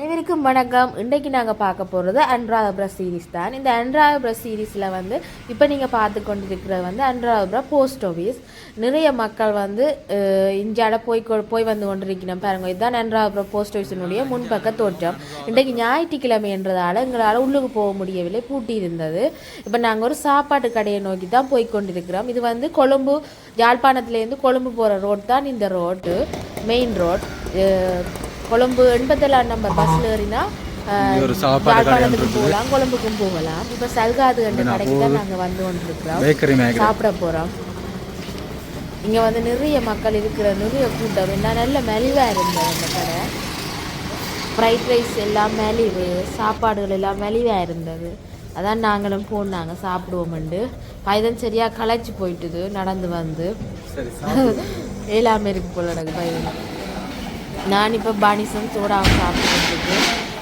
அனைவருக்கும் வணக்கம். இன்றைக்கு நாங்கள் பார்க்க போகிறது அன்ராதபுர சீரீஸ் தான். இந்த அன்ராதபுர சீரீஸில் வந்து இப்போ நீங்கள் பார்த்து கொண்டிருக்கிறது வந்து அன்ராதபுர போஸ்ட் ஆஃபீஸ் நிறைய மக்கள் வந்து இஞ்சாட போய் போய் வந்து கொண்டிருக்கணும் பாருங்க. இதுதான் அன்ராதபுர போஸ்ட் ஆஃபீஸினுடைய முன்பக்க தோற்றம். இன்றைக்கு ஞாயிற்றுக்கிழமைன்றதால எங்களால் உள்ளுக்கு போக முடியவில்லை. பூட்டி இருந்தது. இப்போ நாங்கள் ஒரு சாப்பாட்டு கடையை நோக்கி தான் போய் கொண்டிருக்கிறோம். இது வந்து கொழும்பு யாழ்ப்பாணத்துலேருந்து கொழும்பு போகிற ரோட் தான் இந்த ரோட்டு மெயின் ரோட் கொழும்பு எண்பத்தேழாம் நம்பர் பஸ்ல ஏறினா யாழ்ப்பாணத்துக்கும் போகலாம் கொழும்புக்கும் போகலாம். இப்போ சல்காது என்ற கடைக்கு தான் நாங்கள் வந்து கொண்டிருக்கிறோம். சாப்பிட போகிறோம் இங்கே வந்து நிறைய மக்கள் இருக்கிற நிறைய கூட்டம். என்ன நல்ல மலிவாக இருந்தது அந்த கடை. ஃப்ரைட் ரைஸ் எல்லாம் மலிவு சாப்பாடுகள் எல்லாம் மலிவாக இருந்தது. அதான் நாங்களும் போனாங்க சாப்பிடுவோம்ண்டு. பைதன் சரியாக களைச்சி போயிட்டுது நடந்து வந்து. எல்லாமே இருக்கு போல எனக்கு பைதன். நான் இப்போ பானிசம் சோடாவும் சாப்பிட்டுருக்கு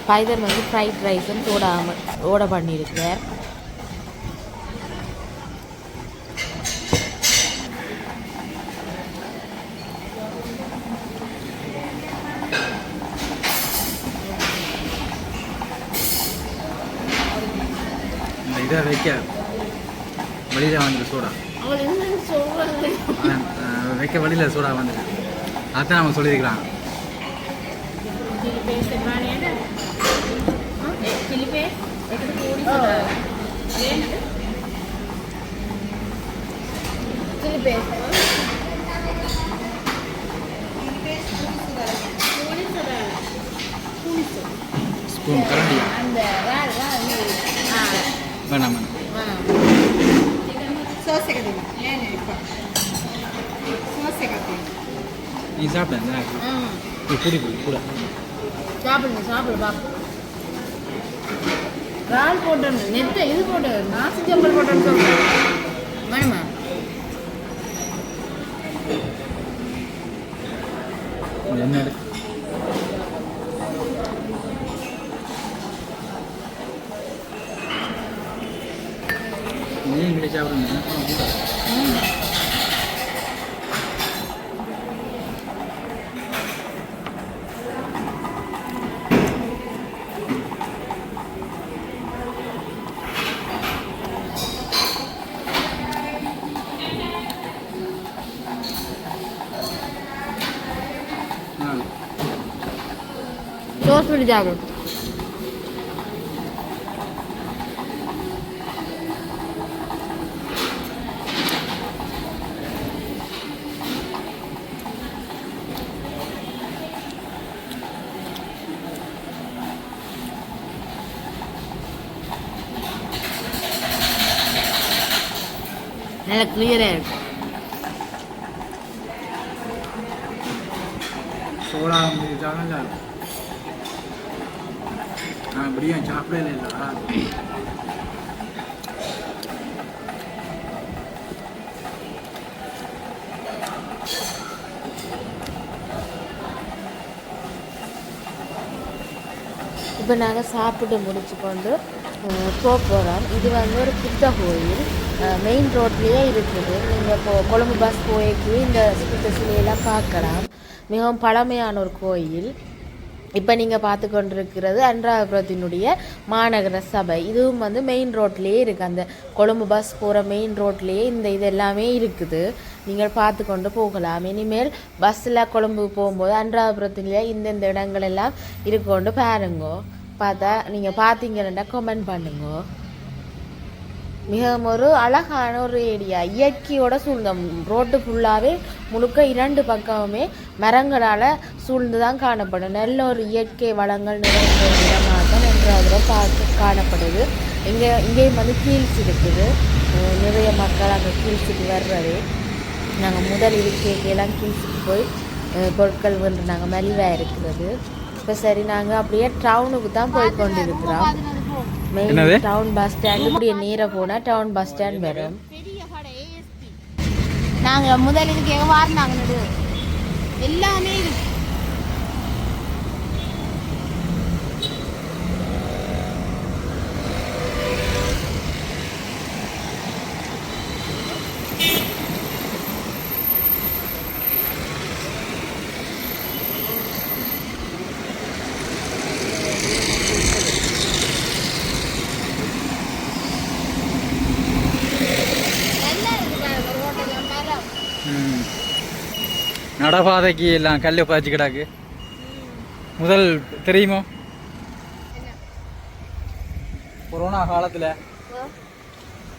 பைதன் வந்து ஃப்ரைட் ரைஸும் சோடாவும் ஓட பண்ணியிருக்கேன் இந்த இதை வைக்க வழியில் வந்துட்டு சூடா. அவள் என்ன சொல்கிறாங்க அதான், ஸ்பூன் கரண்டியா வேணாம் வேணாம் நீ சாப்பிட இந்த நீ குடி குடி கூட சாப்பிடுங்க சாப்பிடு பாப்பா. இறால் போட்டோம் நெட்டை இது போட்டு நாசி ஜம்பல் போட்டோன்னு சொல்லுங்க வேணுமா? என்ன நீங்களே சாப்பிடுங்க. 我理解了。那来吃的？走廊里讲的呀。நான் இப்படியும் சாப்பிடல இல்லை இப்போ நாங்கள் சாப்பிட்டு முடிச்சு கொண்டு போக போகிறோம் இது வந்து ஒரு புத்த கோயில். மெயின் ரோட்லேயே இருக்குது. நீங்கள் இப்போ கொழும்பு பஸ் போய்க்கு இந்த புத்த சிலையெல்லாம் பார்க்கலாம். மிகவும் பழமையான ஒரு கோயில். இப்போ நீங்கள் பார்த்து கொண்டிருக்கிறது அன்றாபுரத்தினுடைய மாநகர சபை. இதுவும் வந்து மெயின் ரோட்லேயே இருக்குது அந்த கொழும்பு பஸ் போகிற மெயின் ரோட்லேயே இந்த இது எல்லாமே இருக்குது. நீங்கள் பார்த்து கொண்டு போகலாம். இனிமேல் பஸ்ஸில் கொழும்பு போகும்போது அன்றாபுரத்திலே இந்தந்த இடங்கள் எல்லாம் இருக்கொண்டு பாருங்கோ. பார்த்தா நீங்கள் பார்த்தீங்கன்னா கமெண்ட் பண்ணுங்க. மிகவும் ஒரு அழகான ஒரு ஏரியா. இயற்கையோட சூழ்ந்த ரோட்டு ஃபுல்லாகவே முழுக்க இரண்டு பக்கமுமே மரங்களால் சூழ்ந்து தான் காணப்படும். நல்ல ஒரு இயற்கை வளங்கள் நிறைந்த இடமாக தான் என்று அதில் பார்க்க காணப்படுது. இங்கே இங்கேயும் வந்து ஹீல்ஸ் இருக்குது. நிறைய மக்கள் அங்கே ஹீல்ஸுக்கு வர்றது. நாங்கள் முதல் இருக்கைக்கெல்லாம் ஹீல்ஸுக்கு போய் பொருட்கள் வந்து நாங்கள் மலிவாக இருக்கிறது. இப்போ சரி நாங்கள் அப்படியே டவுனுக்கு தான் போய் கொண்டு இருக்கிறோம் என்னது? டவுன் பஸ் ஸ்டாண்ட் இப்படியே நேராக போனால் டவுன் பஸ் ஸ்டாண்ட் வரும். நாங்கள் முதல் இதுக்கு வாரினாங்க நடு. எல்லாமே இருக்கு. நடபாதைக்கு எல்லாம் கல்லு பாய்ச்சி கிடாக்கு. முதல் தெரியுமோ? கொரோனா காலத்தில்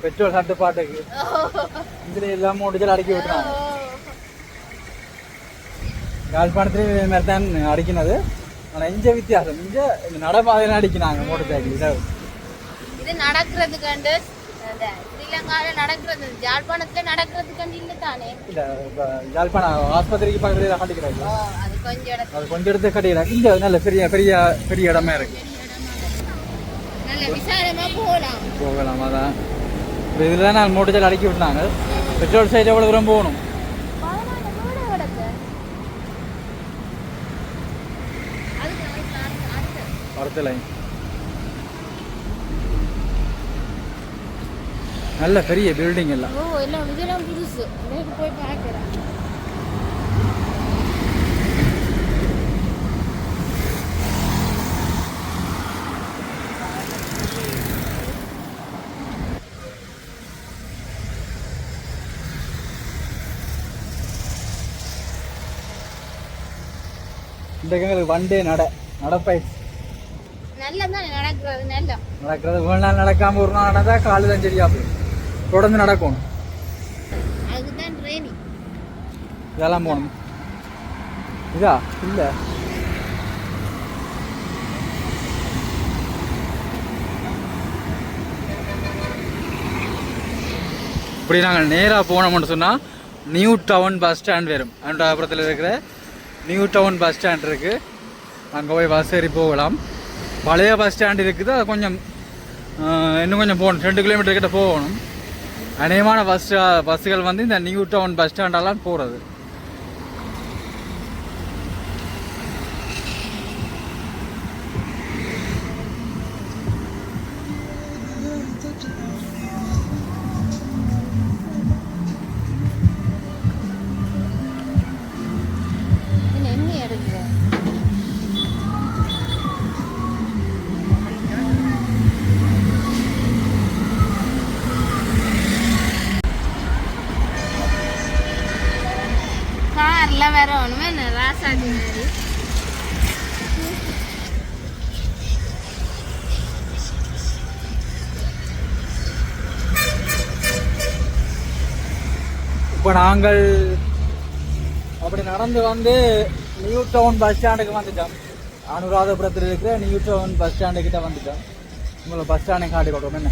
பெட்ரோல் தட்டுப்பாட்டுக்கு இதில் எல்லாம் முடிஞ்சல் அடக்கி விட்டுறாங்க. யாழ்ப்பாணத்துலேயும் இதே மாதிரி தான் அடிக்கினது ஆனால் இஞ்ச வித்தியாசம். இஞ்ச இந்த நடைபாதையில் அடிக்கினாங்க மோட்டர் சைக்கிள் இது நடக்கிறதுக்காண்டு அந்த ஸ்ரீலங்காவில் நடக்கிறது ஜாழ்ப்பாணத்துல நடக்கிறதுக்காண்டு இல்லை தானே? இல்லை இப்போ யாழ்ப்பாணம் ஆஸ்பத்திரிக்கு பக்கத்துல கட்டிக்கிறாங்க. அது கொஞ்சம் இடத்துல. அது கொஞ்சம் எடுத்து கட்டிக்கிறாங்க. இங்கே நல்ல பெரிய பெரிய பெரிய இடமே இருக்கு. நல்ல விசாலமா போகலாம். போகலாம் அதான். இப்போ இதில் தான் நான் மோட்டர் சைக்கிள் அடக்கி விட்டாங்க பெட்ரோல் சைடு எவ்வளோ தூரம் போகணும்? அடுத்த லைன் நல்ல பெரிய பில்டிங் எல்லாம். ஓ எல்லாம் இதெல்லாம் புதுசு. நேற்று போய் பார்க்குறேன். இன்றைக்கு எங்களுக்கு வண்டே நட நடப்பயிற்சி நல்லா தானே நடக்கிறது நல்லா நடக்கிறது ஒரு நாள் நடக்காம ஒரு நாள் நடந்தா காலு தான் சரியா போயிடும். தொடர்ந்து நடக்கணும் இதெல்லாம் போகணும். இதா? இல்லை. இப்படி நாங்கள் நேராக போனோம்னு சொன்னால் நியூ டவுன் பஸ் ஸ்டாண்ட் வரும். அனுராபுரத்தில் இருக்கிற நியூ டவுன் பஸ் ஸ்டாண்ட் இருக்குது அங்கே போய் பஸ் ஏறி போகலாம். பழைய பஸ் ஸ்டாண்ட் இருக்குது. அது கொஞ்சம் இன்னும் கொஞ்சம் போகணும். ரெண்டு கிலோமீட்டர் கிட்ட போகணும். அநேகமான பஸ் பஸ்ஸுகள் வந்து இந்த நியூ டவுன் பஸ் ஸ்டாண்டெல்லாம் போகிறது இப்போ நாங்கள் அப்படி நடந்து வந்து நியூ டவுன் பஸ் ஸ்டாண்டுக்கு வந்துட்டோம். அனுராதபுரத்தில் இருக்கிற நியூ டவுன் பஸ் ஸ்டாண்டு கிட்ட வந்துட்டோம். உங்களை பஸ் ஸ்டாண்டை காட்டி கொடுக்கணும். என்ன?